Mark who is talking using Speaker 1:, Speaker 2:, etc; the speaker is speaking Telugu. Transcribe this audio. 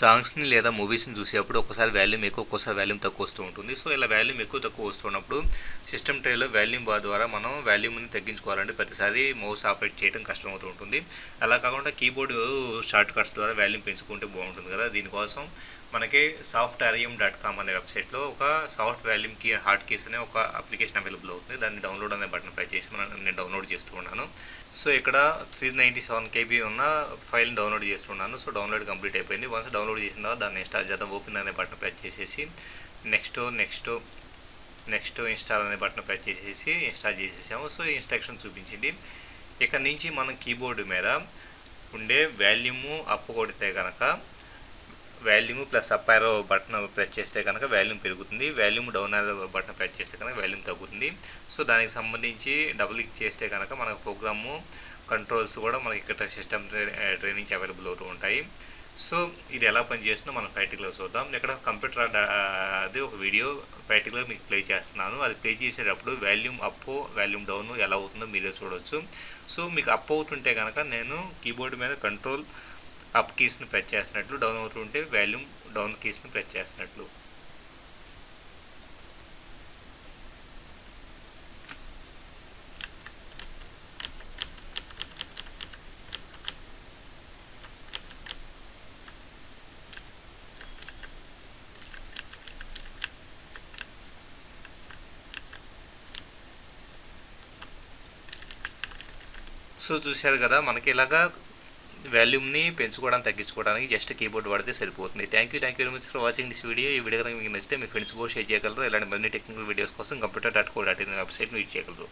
Speaker 1: సాంగ్స్ని లేదా మూవీస్ని చూసేటప్పుడు ఒకసారి వాల్యూమ్ ఎక్కువ ఒక్కోసారి వాల్యూమ్ తక్కువ వస్తూ ఉంటుంది. సో ఇలా వాల్యూమ్ ఎక్కువ తక్కువ వస్తున్నప్పుడు సిస్టమ్ ట్రేలో వాల్యూమ్ బార్ ద్వారా మనం వాల్యూమ్ని తగ్గించుకోవాలంటే ప్రతిసారి మౌస్ ఆపరేట్ చేయడం కష్టమవుతూ ఉంటుంది. అలా కాకుండా కీబోర్డ్ షార్ట్ కట్స్ ద్వారా వాల్యూమ్ పెంచుకుంటే బాగుంటుంది కదా. దీనికోసం మనకి సాఫ్ట్ ఆరియం డాట్ కామ్ అనే వెబ్సైట్లో ఒక soft volume key hard keys అనే ఒక అప్లికేషన్ అవైలబుల్ అవుతుంది. దాన్ని డౌన్లోడ్ అనే బటన్ ప్రెస్ చేసి మనం నేను డౌన్లోడ్ చేస్తూ ఉన్నాను. సో ఇక్కడ త్రీ నైంటీ సెవెన్ కేబీ ఉన్న ఫైల్ని డౌన్లోడ్ చేస్తున్నాను సో డౌన్లోడ్ కంప్లీట్ అయిపోయింది. వన్స్ డౌన్లోడ్ చేసిన తర్వాత దాన్ని ఇన్స్టాల్ చేద్దాం. ఓపెన్ అనే బటన్ ప్రెస్ చేసేసి నెక్స్ట్ నెక్స్ట్ నెక్స్ట్ ఇన్స్టాల్ అనే బటన్ ప్రెస్ చేసేసి ఇన్స్టాల్ చేసేసాము. సో ఇన్స్ట్రక్షన్ చూపించింది. ఇక్కడ నుంచి మనం కీబోర్డు మీద ఉండే వాల్యూము అప్ కొడితే కనుక volume plus up arrow button press చేస్తే కనుక వాల్యూమ్ పెరుగుతుంది. Volume down arrow button press చేస్తే కనుక వాల్యూమ్ తగ్గుతుంది. సో దానికి సంబంధించి డబుల్ క్లిక్ చేస్తే కనుక మనకు ప్రోగ్రాము కంట్రోల్స్ కూడా మనకి ఇక్కడ సిస్టమ్ ట్రైనింగ్స్ అవైలబుల్ అవుతూ ఉంటాయి. సో ఇది ఎలా పనిచేస్తుందో మనం ప్రాక్టికల్గా చూద్దాం. ఇక్కడ కంప్యూటర్ అది ఒక వీడియో. ప్రాక్టికల్గా మీకు ప్లే చేస్తున్నాను. అది ప్లే చేసేటప్పుడు వాల్యూమ్ అప్ వాల్యూమ్ డౌన్ ఎలా అవుతుందో మీరే చూడవచ్చు సో మీకు అప్ అవుతుంటే కనుక నేను కీబోర్డ్ మీద కంట్రోల్ అప్ కీస్ని ప్రెస్ చేసినట్లు డౌన్ అవుతుంటే వాల్యూమ్ డౌన్ కీస్ని ప్రెస్ చేసినట్లు సో చూశారు కదా మనకి ఇలాగా వాల్యూమ్ని పెంచుకోవడానికి తగ్గించుకోవడానికి జస్ట్ కీబోర్డ్ వాడితే సరిపోతుంది. Thank you thank you very much for watching this video ఈ వీడియో కనుక మీకు నచ్చితే మీ ఫ్రెండ్స్ కూడా షేర్ చేయగలరు. ఇలాంటి మరిన్ని టెక్నికల్ వీడియోస్ కోసం computer dot co dot in వెబ్సైట్ను యూజ్ చేయగలరు.